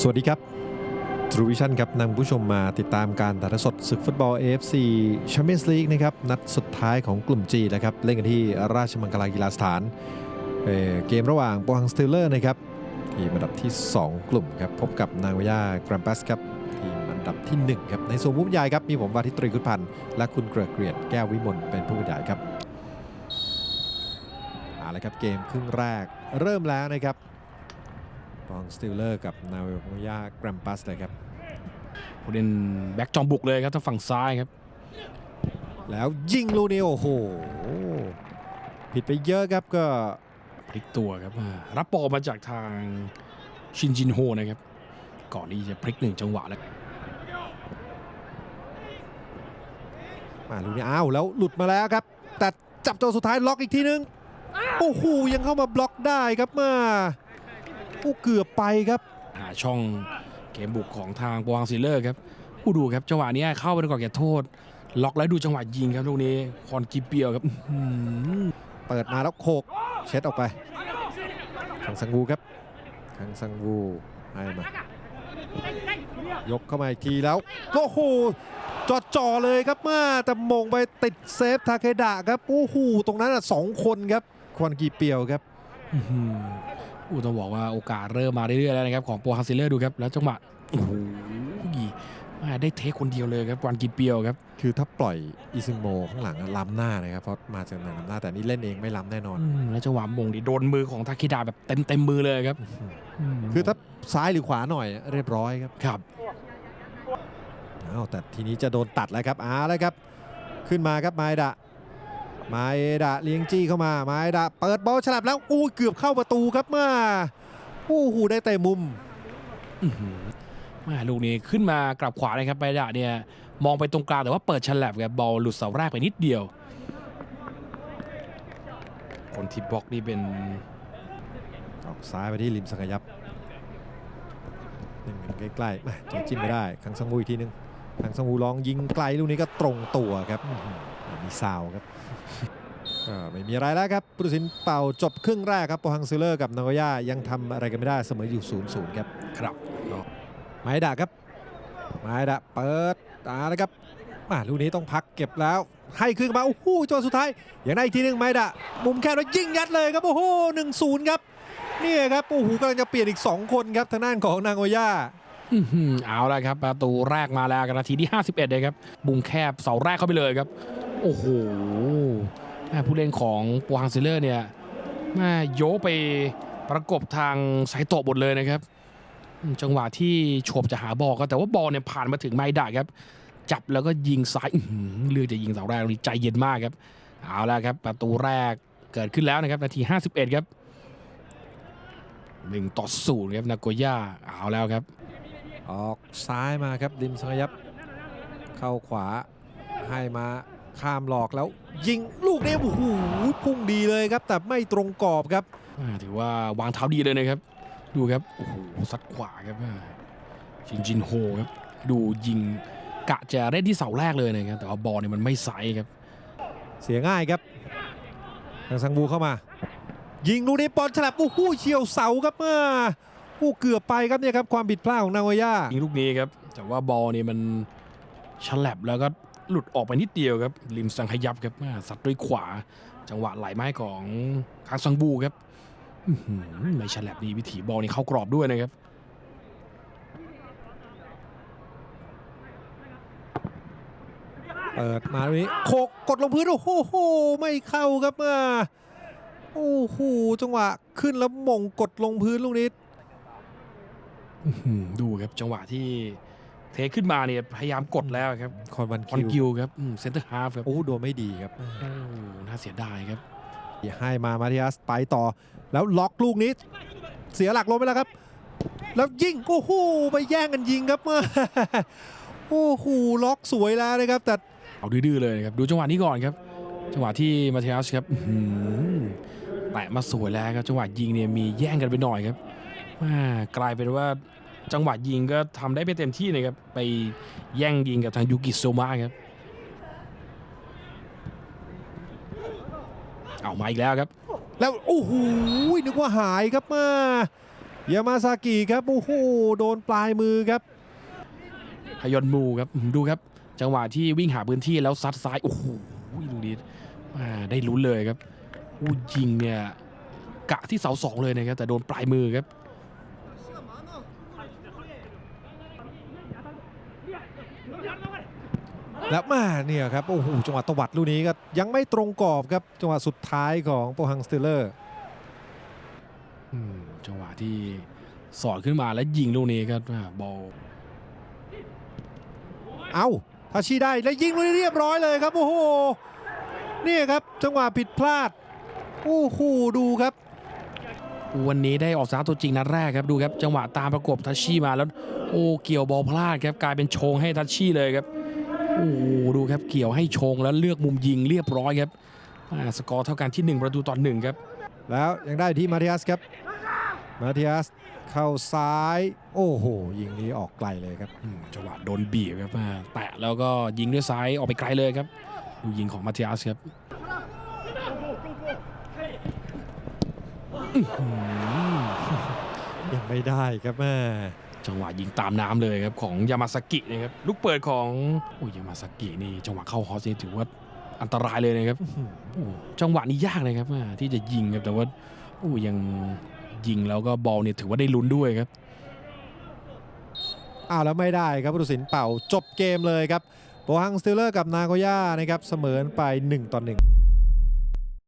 สวัสดีครับทรูวิชั่นครับนำผู้ชมมาติดตามการถ่ายทอดสดศึกฟุตบอล AFC Champions League นะครับนัดสุดท้ายของกลุ่ม G นะครับเล่นกันที่ราชมังคลากีฬาสถานเเกมระหว่างโปฮังสเตลเลอร์นะครับทีมอันดับที่ 2 กลุ่มครับพบกับนางวิยากรัมปัสครับทีมอันดับที่ 1 ครับ ในส่วนมุมใหญ่ครับ มีผมวาทิตรีคุณพันธ์และคุณเกริกเกรียดแก้ววิมลเป็นผู้บรรยายครับเอาละครับเกมครึ่งแรกเริ่มแล้วนะครับ บองสติลเลอร์กับนาวิโอยากรัมปัสเลยครับผู้เล่นแบ็กจอมบุกเลยครับทางฝั่งซ้ายครับ แล้วยิงลูกนี้โอ้โห ผิดไปเยอะครับก็พลิกตัวครับอ่ารับบอลมาจากทางชินจินโฮนะครับ ก่อนที่จะพลิกหนึ่งจังหวะแล้วมาลูกนี้อ้าวแล้วหลุดมาแล้วครับ แต่จับตัวสุดท้ายล็อกอีกทีนึง โอ้โหยังเข้ามาบล็อกได้ครับมา โอ้เกือบไปครับ หาช่องเกมบุกของทางโปวังซิลเลอร์ครับผู้ดูครับจังหวะเนี้ยเข้าไปในกรอบเขตโทษ ล็อกแล้วดูจังหวะยิงครับลูกนี้คอนกิเปียวครับอื้อหือเปิดมาแล้วโขกเช็ดออกไปคังซังวูครับคังซังวูให้มายกเข้ามาอีกทีแล้วโอ้โหจอดจ่อๆเลยครับมาแต่มงไปติดเซฟทาเคดะครับโอ้โหตรงนั้นอะสองคนครับควันกีเปียวครับ อื้อหืออู้ต้องบอกว่าโอกาสเริ่มมาเรื่อยๆแล้วนะครับของโปวังซิลเลอร์ดูครับแล้วจังหวะโอ้โหแม่ได้เทคคนเดียวเลยครับควันกิเปียวครับ คือถ้าปล่อยอิซึงโมข้างหลังอะล้ำหน้านะครับเพราะมาจากหนังล้ำหน้าแต่นี่เล่นเองไม่ล้ำแน่นอนอืมแล้วจังหวะมงนี่โดนมือของทาคิดาแบบเต็มเต็มๆมือเลยครับมคือถ้าซ้ายหรือขวาหน่อยเรียบร้อยครับครับอ้าวแต่ทีนี้จะโดนตัดแล้วครับอ้าแล้วครับ ขึ้นมาครับไมดะ ไมดะเลี้ยงจี้เข้ามาไมดะเปิดบอลฉลับแล้วอู้เกือบเข้าประตูครับมาโอ้โหได้แต่มุมอื้อหือแม่ลูกนี้ขึ้นมากลับขวานะครับไปดะเนี่ยมองไปตรงกลางแต่ว่าเปิดฉลับครับบอลหลุดเสาแรกไปนิดเดียว คนที่บล็อกนี่เป็นออกซ้ายไปที่ริมสังกยับนี่มันใกล้ๆมาจะจิ้มไม่ได้คังซังวูอีกทีนึงคังซังวูลองยิงไกลลูกนี้ก็ตรงตัวครับอื้อหือ มีซาวครับก็ไม่มีอะไรแล้วครับผู้ตัดสินเป่าจบครึ่งแรกครับโปฮังซิลเลอร์กับนางโกย่ายังทำอะไรกันไม่ได้เสมออยู่0ูนย์ครับ ครับไม้ดะครับไม้ดะเปิดตาเลยครับมาลูกนี้ต้องพักเก็บแล้ว ให้ขึ้นมาโอ้โหจังหวะสุดท้ายอย่างได้อีกทีหนึงไม้ดะมุมแคบแล้วยิงยัดเลยครับโอ้โหหนึ่งศูนย์ครับเนี่ยครับโอ้โหกำลังจะเปลี่ยนอีก 2 คนครับทางด้านของนางโอย่าอื้อหือเอาละครับประตูแรกมาแล้วกันนาทีที่ 51เลยครับบุงแคบเสาแรกเข้าไปเลยครับ โอ้โหแม่ผู้เล่นของปวางซิเลอร์เนี่ยแม่โยไปประกบทางสายโตะหมดเลยนะครับ จังหวะที่โฉบจะหาบอลก็แต่ว่าบอลเนี่ยผ่านมาถึงไม้ด่าครับ จับแล้วก็ยิงซ้ายเลือกจะยิงเสาแรกตรงนี้ใจเย็นมากครับ เอาละครับ ประตูแรกเกิดขึ้นแล้วนะครับ นาที 51 ครับหนึ่งต่อศูนย์ครับนาโกย่าเอาแล้วครับ ออกซ้ายมาครับริมสังยับ เข้าขวาให้มา ข้ามหลอกแล้ว ยิงลูกนี้โอ้โหพุ่งดีเลยครับ แต่ไม่ตรงกรอบครับอ่าถือว่าวางเท้าดีเลยนะครับ ดูครับโอ้โหซัดขวาครับอ่าจินจินโฮครับดูยิงกะจะเล่นที่เสาแรกเลยนะครับแต่ว่าบอลเนี่ยมันไม่ไซส์ครับ เสียง่ายครับทางซังบูเข้ามา ยิงลูกนี้บอลฉลับโอ้โหเฉียวเสาครับมาโอ้เกือบไปครับเนี่ยครับความผิดพลาดของนางโอย่ายิงลูกนี้ครับแต่ว่าบอลเนี่ยมันฉลับแล้วก็ หลุดออกไปนิดเดียวครับริมสังขยับครับอ่าสัดด้วยขวา จังหวะไหลไม้ของคางซังบูครับอื้อหือไม่ฉลับดีวิถีบอลนี่เข้ากรอบด้วยนะครับเปิดมาลูกนี้โขกกดลงพื้นโอ้โหไม่เข้าครับมาโอ้โหจังหวะขึ้นแล้วมงกดลงพื้นลูกนี้อื้อหือดูครับจังหวะที่ เทขึ้นมาเนี่ยพยายามกดแล้วครับคอนวันคอนคิกิววครับเซนเตอร์ฮาฟครับโอ้โดนไม่ดีครับโอ้น่าเสียดายครับให้มามาทิอัสไปต่อ แล้วล็อกลูกนี้ เสียหลักลงไปแล้วครับ แล้วยิงโอ้โหไปแย่งกันยิงครับมาโอ้โหล็อกสวยแล้วนะครับ แต่เอาดื้อๆเลยนะครับดูจังหวะนี้ก่อนครับ จังหวะที่มาเทียสครับอื้อหือแตะมาสวยแล้วครับจังหวะยิงเนี่ยมีแย่งกันไปหน่อยครับแม่กลายเป็นว่า จังหวะยิงก็ทำได้ไม่เต็มที่นะครับ ไปแย่งยิงกับทางยูกิโซมะครับ เอามาอีกแล้วครับ แล้วโอ้โหนึกว่าหายครับมายามาซากิครับโอ้โหโดนปลายมือครับฮยอนมูครับอืมดูครับ จังหวะที่วิ่งหาพื้นที่แล้วซัดซ้ายโอ้โหลูกนี้อ่าได้ลุ้นเลยครับอู้ยิงเนี่ยกะที่เสาสองเลยนะครับแต่โดนปลายมือครับ แล้วมาเนี่ยครับโอ้โหจังหวะตวัดลูกนี้ก็ยังไม่ตรงกรอบครับจังหวะสุดท้ายของโปฮังสเตเลอร์อืมจังหวะที่สอดขึ้นมาแล้วยิงลูกนี้ครับอ่าบอลเอาทาชิได้แล้วยิงลูกนี้เรียบร้อยเลยครับโอ้โหนี่ครับจังหวะผิดพลาดโอ้โหดูครับวันนี้ได้ออกสตาร์ทตัวจริงนัดแรกครับดูครับจังหวะตามประกบทัชชี่มาแล้วโอ้เกี่ยวบอลพลาดครับกลายเป็นชงให้ทัชชี่เลยครับ โอ้โหดูครับเกี่ยวให้ชงแล้วเลือกมุมยิงเรียบร้อยครับอ่าสกอร์เท่ากันที่ 1 ประตูต่อหนึ่งครับ แล้วยังได้ที่มาเทียสครับ มาเทียสเข้าซ้าย โอ้โห ยิงนี้ออกไกลเลยครับอืมจังหวะโดนบีบครับอ่าแตะแล้วก็ยิงด้วยซ้ายออกไปไกลเลยครับดูยิงของมาเทียสครับอื้อหือยังไม่ได้ครับแม่ จังหวะยิงตามน้ำเลยครับของยามาสกินะครับลูกเปิดของโอ้ยยามาสกินี่จังหวะเข้าฮอสนี่ถือว่าอันตรายเลยนะครับโอ้จังหวะนี้ยากเลยครับอ่าที่จะยิงครับแต่ว่าโอ้ยังยิงแล้วก็บอลเนี่ยถือว่าได้ลุ้นด้วยครับอ้าวแล้วไม่ได้ครับผู้ตัดสินเป่าจบเกมเลยครับโปฮังสติลเลอร์กับนาโกย่านะครับเสมอไป1ต่อ1